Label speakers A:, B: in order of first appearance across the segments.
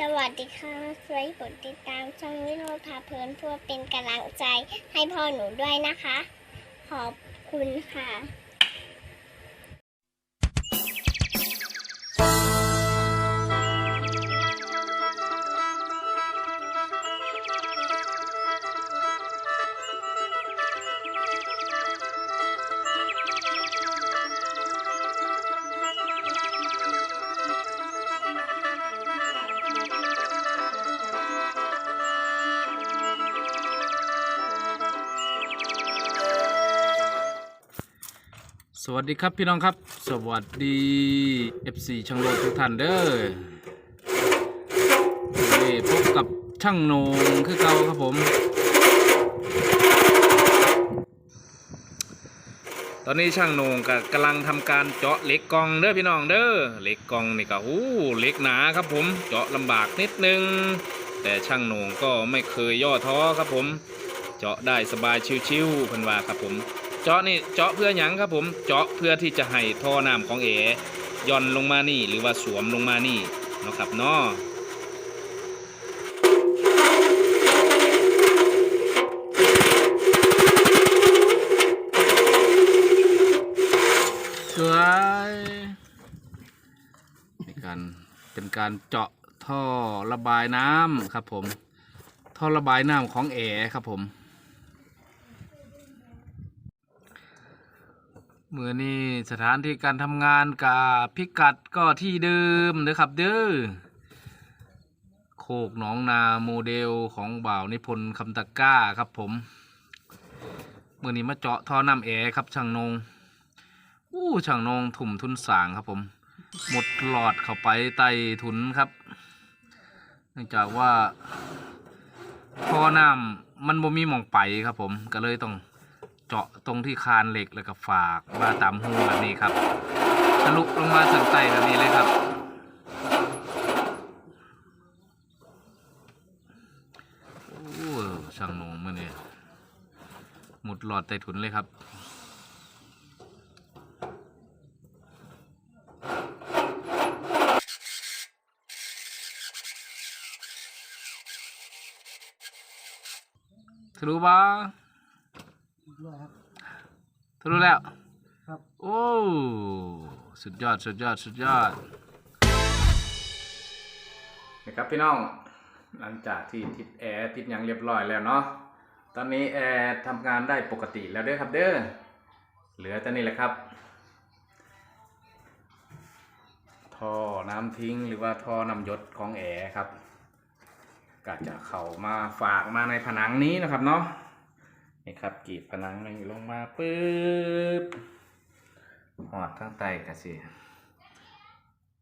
A: สวัสดีค่ะช่วยกดติดตามช่องวิโรพาเพลินเพื่อเป็นกำลังใจให้พ่อหนูด้วยนะคะ ขอบคุณค่ะ
B: สวัสดีครับพี่น้องครับ สวัสดี FC ช่างโลทุกท่านเด้อเอ้พบกับช่างโหนงคือเก่าครับผม ตอนนี้ช่างโหนงก็กำลังทำการเจาะเหล็กกองเด้อพี่น้องเด้อเหล็กกองนี่ก็หูเหล็กหนาครับผมเจาะลำบากนิดนึง แต่ช่างโหนงก็ไม่เคยย่อท้อครับผม เจาะได้สบายชิวๆเพิ่นว่าครับผม เจาะนี่เจาะเพื่อหยังครับผมเจาะเพื่อที่จะให้ท่อน้ำของเอย่อนลงมานี่หรือว่าสวมลงมานี่เนาะครับเนาะสวยในการเป็นการเจาะท่อระบายน้ำครับผม ท่อระบายน้ำของแอครับผม เมื่อนี้สถานที่การทำงานกับพิกัดก็ที่เดิมนะครับเด้อโคกหนองนาโมเดลของบ่าวนิพนธ์คำตะก้าครับผมเมื่อนี้มาเจาะท่อน้ำแอร์ครับช่างนงอู้ช่างนงถุ่มทุนสางครับผม หมดหลอดเข้าไปใต้ถุนครับ เนื่องจากว่าท่อน้ำมันบ่มีหมองไปครับผมก็เลยต้อง เจาะตรงที่คานเหล็กแล้วก็ฝากมาตามหูแบบนี้ครับทะลุลงมาถึงใต้แบบนี้เลยครับ โอ้ช่างหนงมื่อนี้หมุดหลอดใต้ถุนเลยครับทะลุบ้า
C: ด้วยครับ
B: ทะลุแล้ว
C: ครับ
B: โอ้ สุดยอด สุดยอด สุดยอด นะครับพี่น้อง หลังจากที่ติดแอร์ติดหยังเรียบร้อยแล้วเนาะ ตอนนี้แอร์ทำงานได้ปกติแล้วเด้อครับเด้อ เหลือแต่นี่แหละครับ ท่อน้ำทิ้งหรือว่าท่อน้ำหยดของแอร์ครับก็จะเข้ามาฝากมาในผนังนี้นะครับเนาะนี่ ครับกีดผนังนี่ลงมาปึ๊บหอดทั้งไตกะสิ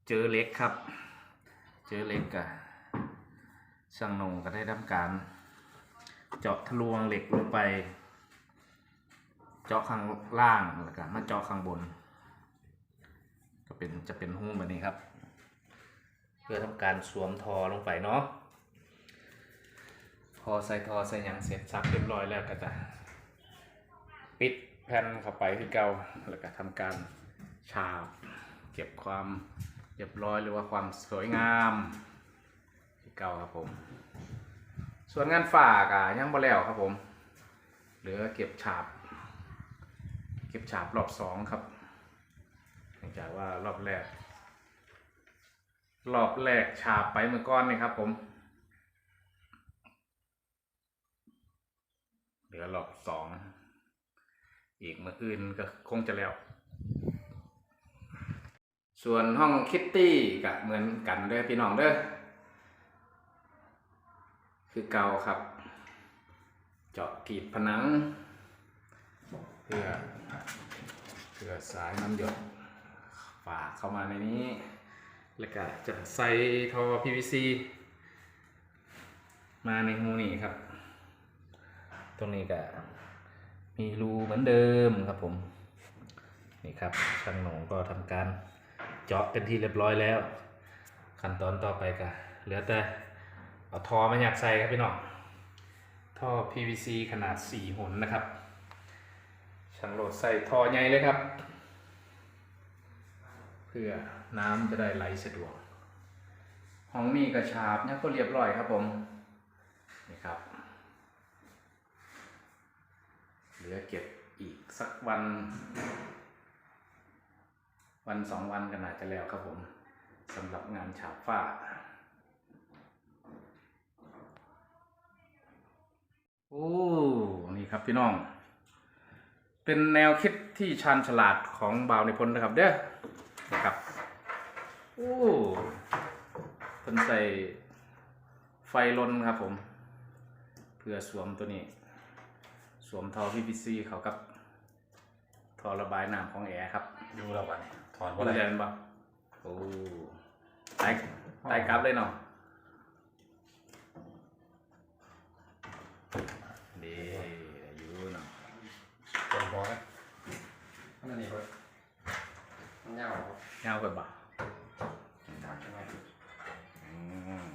B: เจอเหล็กครับ เจอเหล็กกะช่างนงก็ได้ทำการ เจาะทะลวงเหล็กลงไป เจาะข้างล่างแล้วก็มาเจาะข้างบน ก็เป็นจะเป็นหูแบบนี้ครับ เพื่อทำการสวมทอลงไปเนาะพอใส่ทอใส่หยังเสร็จซับเรียบร้อยแล้วก็จะ ปิดแผ่นเข้าไปที่เก่าแล้วก็ทำการฉาบเก็บความเรียบร้อยหรือว่าความสวยงามที่เก่าครับผม ส่วนงานฝากอะยังบ่แล้วครับผมเหลือเก็บฉาบ เก็บฉาบรอบสองครับเนื่องจากว่ารอบแรก รอบแรกฉาบไปเมื่อก้อนนี่ครับผมเหลือรอบสอง อีกเมื่ออื่นก็คงจะแล้ว ส่วนห้องคิตตี้ก็เหมือนกันเด้อพี่น้องเด้อคือเก่าครับ เจาะกีดผนัง เพื่อเพื่อสายน้ำหยดฝากเข้ามาในนี้ แล้วก็จะใส่ท่อ PVC มาในหูนี่ครับ ตรงนี้ก็ มีรูเหมือนเดิมครับผม นี่ครับช่างหนงก็ทำการเจาะเป็นที่เรียบร้อยแล้ว ขั้นตอนต่อไปก็เหลือแต่เอาท่อมาอยากใส่ครับพี่น้องท่อ PVC ขนาด 4หนนะครับช่างโหลดใส่ท่อใหญ่เลยครับ เพื่อน้ำจะได้ไหลสะดวกห้องนี้กระฉาบเนี่ยก็เรียบร้อยครับผม นี่ครับ เห ลือเก็บอีกสักวัน วันสองวันกันอาจจะแล้วครับผมสำหรับงานฉาบฝ้า โอ้ นี่ครับพี่น้อง เป็นแนวคิดที่ชาญฉลาดของบ่าวในพลนะครับ เด้อนะครับ โอ้เพิ่นใส่ไฟลนครับผม เพื่อสวมตัวนี้ สวมท่อ PVC เขากับท่อระบายน้ำของแอร์ครับ
D: ดูแล้ววันนี้ถอน
B: ว่า
D: ว่า
B: อะไร
D: ได้
B: บ้างโอ้ตายตายกลับเลยเนาะดีอยู่เนาะ
D: ถอนหัวกันนั่นนี่เว้ยมันยาวครับ
B: เงากันบ่
D: ยาวใช่ไหม
B: อืม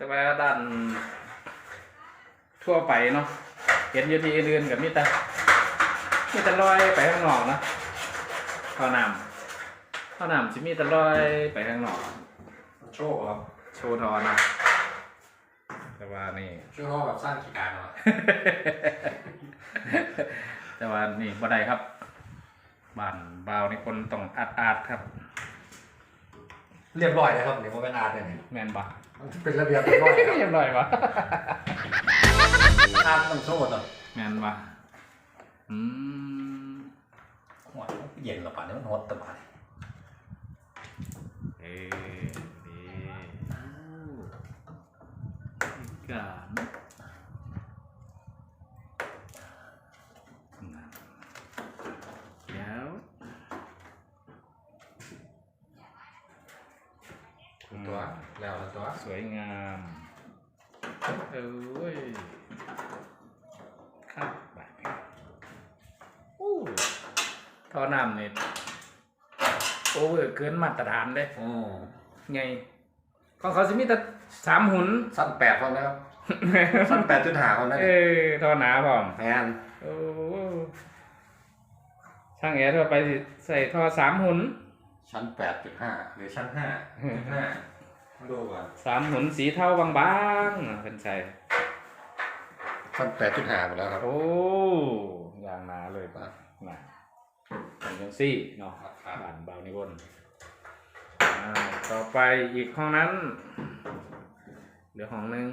B: แต่ว่าด้านทั่วไปเนาะเห็นอยู่ที่อื่นกับมีแต่มีแต่ลอยไปข้างนอกนะท่อน้ำท่อน้ำจะมีแต่ลอยไปข้างนอก
D: โชว์ครับ
B: โชว์ทอนะแต่ว่านี่
D: โชว์แบบสร้างขีดการเหรอ
B: แต่ว่านี่บ่ได้ครับบ้านบาวนี่คนต้องอัดอาดครับ
D: เรียบร้อยนะครับเดี๋ยวมันเป็นอาร์ตเนี่ย
B: แมนบ่
D: มันเป็นระเบียบเรียบร้อยครับ
B: เรียบร้อยบ่
D: อาร์ตต้องโชว์ต่อ
B: แมนบ่อืม
D: หัวเย็นหรอป่ะเนี่ยมันฮอตแต่ป่ะเนี่ย
B: เอ้ดีอ้าวอีกการนั่นแล้ว
D: ตัวแล้วตัว
B: สวยงามเอ้ยครับแบบนี้อู้ท่อน้ำนี่โอเวอร์เกินมาตรฐานเลย
D: อืม
B: ไงของเขาจะมีแต่สามหุ่น
D: สั้นแปดคนนะครับสั้นแปดจุดหาคนนะ
B: เออท่อหนาพร้อม
D: แมน
B: โอ้ช่างแอร์ทั่วไปสิใส่ท่อสามหุ่น
D: ชั้นแปดจุดห้าหรือชั้นห้าจุดห้า ดูก่อน
B: สามหุ่นสีเทาบางๆเป็นใส่
D: ชั้นแปดจุดห้าหมดแล้วครับ
B: โอ้ยางหนาเลยปะหนาเป็นยังซี่เนาะ
D: ครับ
B: บ้านเบานิวนอ่าต่อไปอีกห้องนั้นเหลือห้องหนึ่ง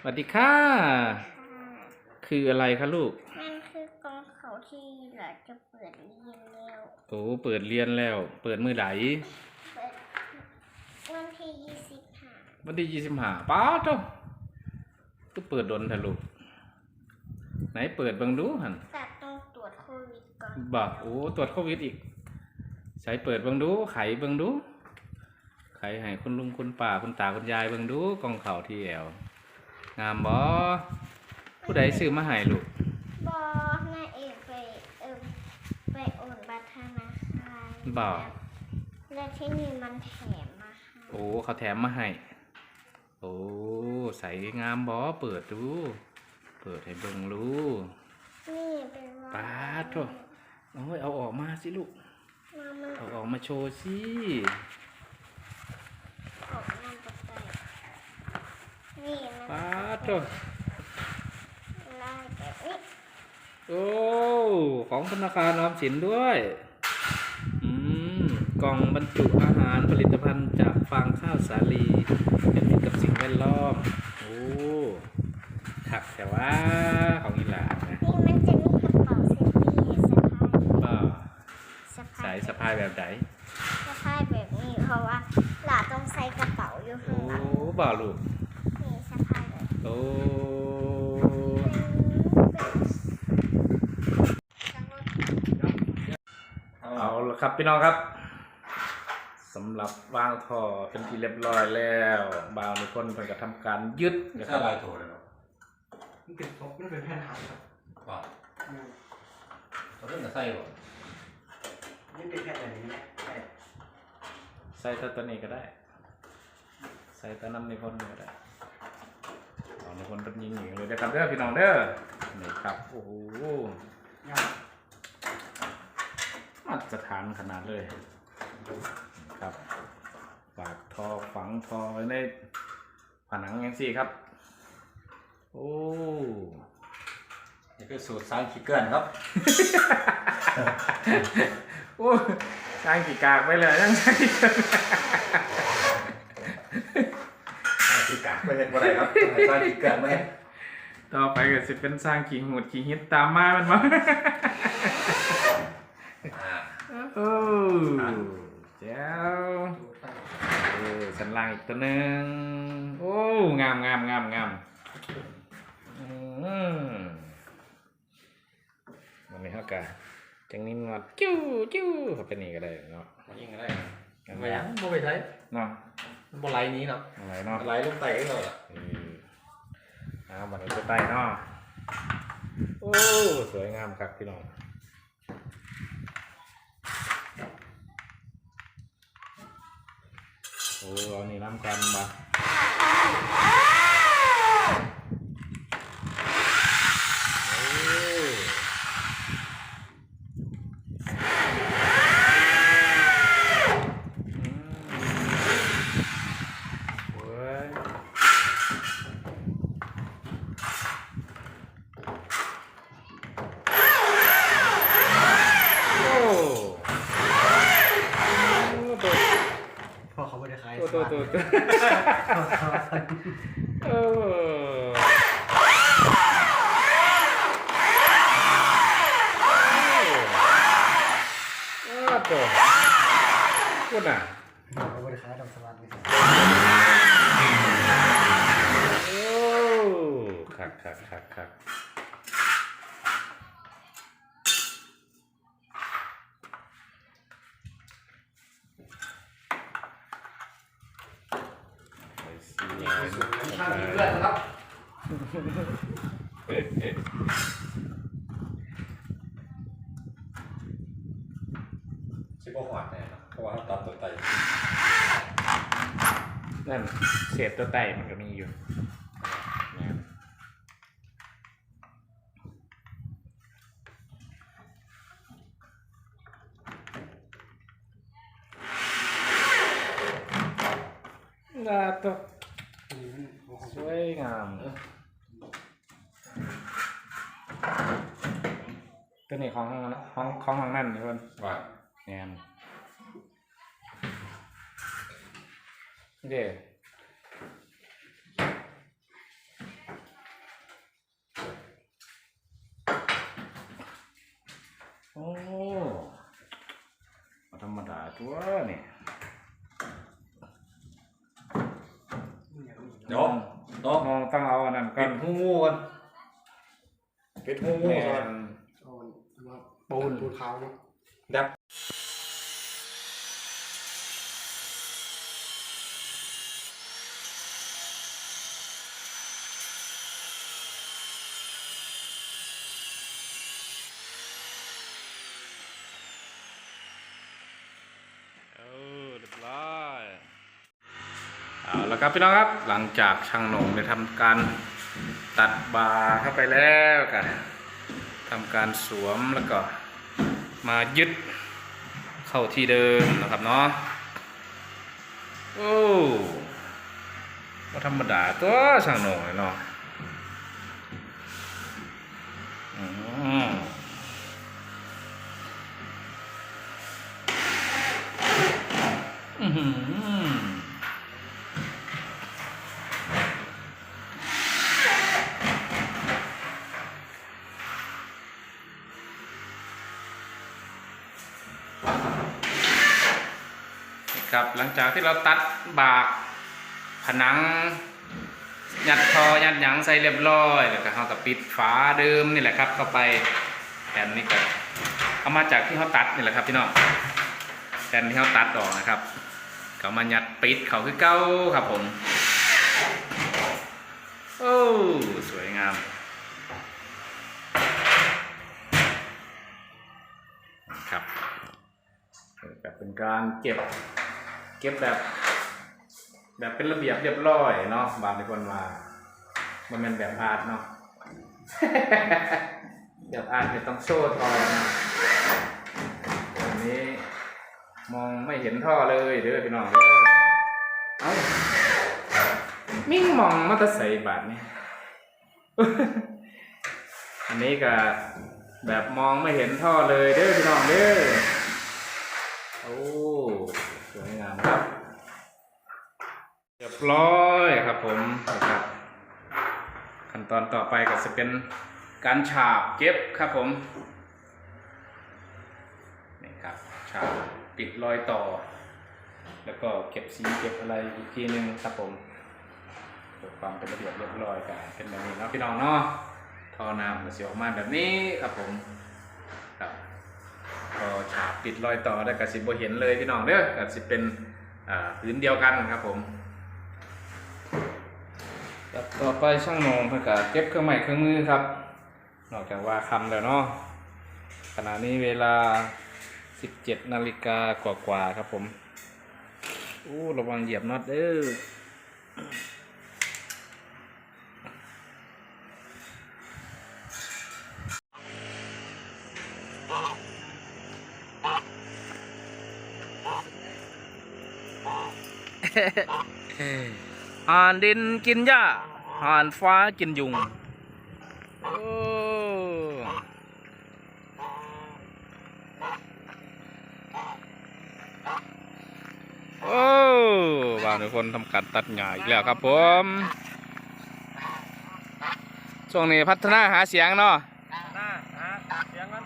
B: สวัสดีค่ะ คืออะไรคะลูก
A: นั่นคือกองเขาที่เราจะเปิดเรียนแล้ว
B: โอ้ เปิดเรียนแล้ว เปิดมือไหล
A: เปิดวันที่ยี่สิบห้า
B: วันที่ยี่สิบห้าป้าเจ้าก็เปิดดนทะลุไหนเปิดเบังดูหัน
A: แต่ต้องตรวจโควิดก่อน
B: บอกโอ้ตรวจโควิดอีก ใช้เปิดเบังดู ไขเบังดู ไขให้คุณลุงคุณป้าคุณตาคุณยายเบังดูกองเข่าที่แอวงามบ่ผู้ใดซื้อมาให้ลูก
A: บอน่าเอกไปเออไปโอนบัตรธนาคาร
B: บ่
A: แล้วที่นี่มันแถมมาให้
B: โอ้เขาแถมมาให้ โอ้ใสงามบ่เปิดดู เปิดให้เบิ่งรู้
A: นี่เป็นว่า
B: ป๊าดโถ่โอ้ยเอาออกมาสิลูก
A: มามัน
B: เอาออกมาโชว์สิ
A: ออกมาตกใจนี่มัน
B: ป้าดโถ
A: ไล่แบบนี้
B: โอ้ของธนาคารออมสินด้วย อืม กล่องบรรจุอาหารผลิตภัณฑ์จากฟางข้าวสาลีเป็นมิตร กับสิ่งแวดล้อมโอ้ถักแต่ว่าของอีหลานนะ
A: นี่มันจะมีกระเป๋าเซฟตี้ให้สะพาย
B: ป้า
A: สะพา
B: สายยสะพายแบบไหน
A: สะพายแบบนี้เพราะว่าหลานต้องใส่กระเป๋าอยู่ข้า
B: โอ้
A: งหลัง
B: บ่าลูก
A: นี่สะพายแบบ
B: โอ้เอาละครับพี่น้องครับ สำหรับวางท่อเป็นที่เรียบร้อยแล้วบาวนิพนธ์เป็นกระทำการยึดนะค
D: ถ้า
B: รับ
D: ลายโถเลยเนาะ
C: มันเป็นท็อปมันเป็นแผ่นหางครับ
D: ว่าเราเพิ่งจะใส่บ่
C: นี่เป็นแค่ไหนนี้ใช่
B: ใส่ตัวตัวนี้ก็ได้ ใส่ตัวน้ำในคนก็ได้เอาในคนเป็นยิงหญิงเลยนะครับเด้อพี่น้องเด้อนี่ครับโอ้โห
C: ยาก
B: มาตรฐานขนาดเลย ครับ ปากทอฝังทอไว้ในผนังยังสี่ครับ โอ้
D: นี่คือสูตรสร้างขี้เกินครับ
B: โอ้สร้างกี่กากไปเลยยังใช่
D: สร้างขี้กากไม่เห็นว่าไรครับสร้างขี้เกินไม่เห็น
B: ต่อไปก็จะเป็นสร้างขิงหูดขิงฮิตตามมามันมา
D: อ่า
B: โอ้ แจ้วเออสันล่างอีกตัวหนึ่งโอ้งามงามงามงามอืมวันนี้เขากะจังนี้งอดจิ้วจิ้วเขาเป็นนี่ก็ได้เนาะ
D: มันยิงอะไรไม่ยังไม่ไปใช้
B: เนาะ
D: มันบอลไลนี้เนาะ
B: อะไรเนาะ
D: ไลลงไตก็เลยอะ
B: ออเอาวันนี้จะไปเนาะโอ้สวยงามครับพี่น้อง โอ้เอานี่น้ำกันบะโอ้อืมเว้ยโอ้โอ้ตัว
C: พอเขา ไม่ได้ขาย
B: ตัวตัวตัวตัวเออเออตัวพูดน่ะ
C: เขาไม่ได้ขายดอกสลัดนี่
B: โอ้คักคักคักคักไปสิ
D: นี่คือสูตรสร้างขี้เกินครับ ชิบะหวานแน่ครับเพราะว่าตัดตัวไต
B: นั่นเศษตัวไตมันก็มีอยู่เนี่ยลาตัวสวยงาม ตัวนี้ของห้องของห้องนั่นนี่เพิ่น
D: หวาน
B: แนนเด้โอ้บ่ธรรมดาตัวนี่
D: เดี๋ยวน้อง
B: มองต้องเอาอันนั้นก่
D: ปิ
B: อน
D: ดหูงูกันปิดหูงู
B: แม
D: ก่อน
B: น
C: เอาว่า
B: ปูน
C: ปูนขาวเนาะ
D: ดับ
B: เออเรียบร้อยเอาแล้วครับพี่น้องครับหลังจากช่างหนงได้ทำการตัดบาร์เข้าไปแล้วกัน ทำการสวมแล้วก็มายึดเข้าที่เดิมนะครับเนาะโอ้ว่าธรรมดาตัวช่างหนงเลยเนาะอืม ครับหลังจากที่เราตัดบากผนังยัดทอยัดหยังใส่เรียบร้อยแล้วก็เขากับปิดฝาเดิมนี่แหละครับ เข้าไปแผ่นนี้ก็เอามาจากที่เขาตัดนี่แหละครับพี่น้องแผ่นที่เขาตัดออกนะครับก็มายัดปิดเขาคือเก้าครับผมโอ้สวยงามครับเป็นการเก็บ ก็บแบบ แบบเป็นระเบียบเรียบร้อยเนาะบางคนมามันเป็นแบบอาร์ตเนาะแบบอาร์ตเนี่ต้องโชว์ทอนะอันนี้ มองไม่เห็นท่อเลยเด้อพี่น้องเด้อเอ้ามิ่งมองมาตะใส่บาทนี่อันนี้ก็แบบมองไม่เห็นท่อเลยเด้อพี่น้องเด้อ โอ้สวยงาม ครับเรียบร้อยครับผมนะครับ ขั้นตอนต่อไปก็จะเป็นการฉาบเก็บครับผมนี่ครับฉาบปิดรอยต่อ แล้วก็เก็บสีเก็บอะไรอีกทีหนึงครับผมเพื่อความเป็นระเบียบเรียบร้อยกันเป็นแบบนี้เนาะพี่น้องเนาะท่อน้ำมันจะออกมาแบบนี้ครับผมครับพอฉาบปิดรอยต่อได้วก็สิบ่เห็นเลยพี่น้องเด้อก็สิเป็น ผืนเดียวกันครับผมต่อไปช่างนงเพื่อก็เก็บเครื่องใหม่เครื่องมือครับ นอกจากว่าคำแล้วเนาะขณะนี้เวลา 17นาฬิกากว่าๆครับผมอู้ระวังเหยียบน็อตเด้อ ห่านดินกินหญ้าห่านฟ้ากินยุงโอ้โอ้บางคนทำการตัดหญ้าอีกแล้วครับผม ช่วงนี้พัฒนาหาเสียงเนาะ
D: หน้าฮะเสียงมัน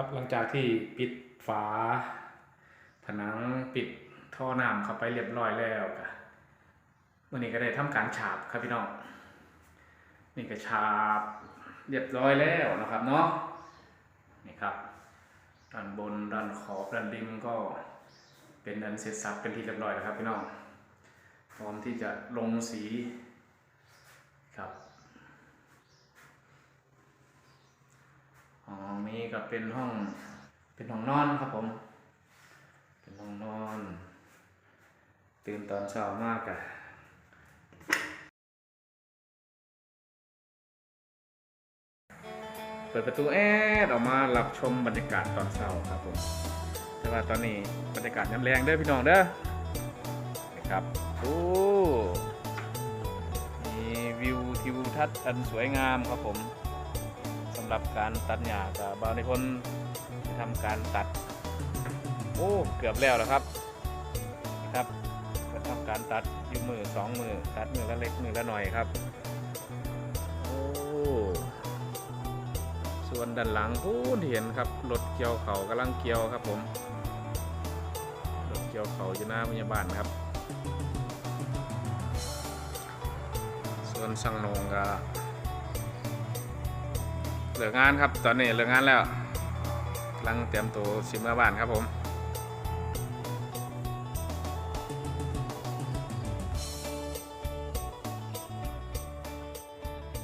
B: ครับหลังจากที่ปิดฝา ผนังปิดท่อน้ำเข้าไปเรียบร้อยแล้วก็วันนี้ก็ได้ทำการฉาบครับพี่น้องนี่ก็ฉาบเรียบร้อยแล้วนะครับเนาะนี่ครับด้านบนด้านขอบด้านริมก็เป็นอันเสร็จสับเป็นที่เรียบร้อยแล้วครับพี่น้องพร้อมที่จะลงสีครับ ห้องนี้ก็เป็นห้อง เป็นห้องนอนครับผม เป็นห้องนอน ตื่นตอนเช้ามากอะเปิดประตูแอดออกมารับชมบรรยากาศตอนเช้าครับผม แต่ว่าตอนนี้บรรยากาศย้ำแรงเด้อพี่น้องเด้อนะครับโอ้มีวิวทิวทัศน์อันสวยงามครับผมำหรับการตัดหญ้ากับบางในคนจะทำการตัด โอ้เกือบแล้วแล้วครับนะครับก็ทำการตัดอยูมือสองมือตัดมือละเล็กมือละหน่อยครับโอ้ส่วนด้านหลังพูนเห็นครับรถเกี่ยวเขากำลังเกี่ยวครับผมรถเกี่ยวเขาอยู่หน้าพยาบาลครับ ส่วนสังนงก็ เหลืองานครับ ตอนนี้เหลืองานแล้วกำลังเตรียมตัวสิมาบ้านครับผม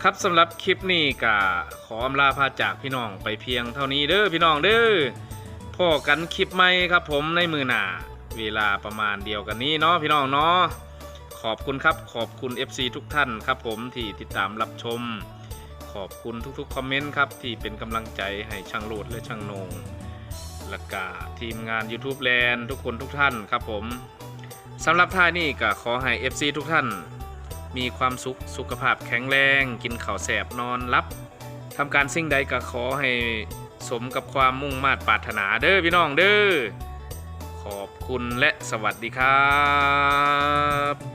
B: ครับสำหรับคลิปนี้ก็ขออำลาพาจากพี่น้องไปเพียงเท่านี้เด้อพี่น้องเด้อพ่อกันคลิปใหม่ครับผมในมือหนาเวลาประมาณเดียวกันนี้เนาะพี่น้องเนาะขอบคุณครับขอบคุณ FC ทุกท่านครับผมที่ติดตามรับชม ขอบคุณทุกๆคอมเมนต์ครับที่เป็นกำลังใจให้ช่างโหลดและช่างนงและกาทีมงาน YouTube แลนด์ทุกคนทุกท่านครับผมสำหรับท่ายนี้ก็ขอให้ FC ทุกท่าน มีความสุขสุขภาพแข็งแรง กินข้าวแสบนอนรับทำการสิ่งใดก็ขอให้สมกับความมุ่งมา่ปรารถนาเด้อพี่น้องเด้อขอบคุณและสวัสดีครับ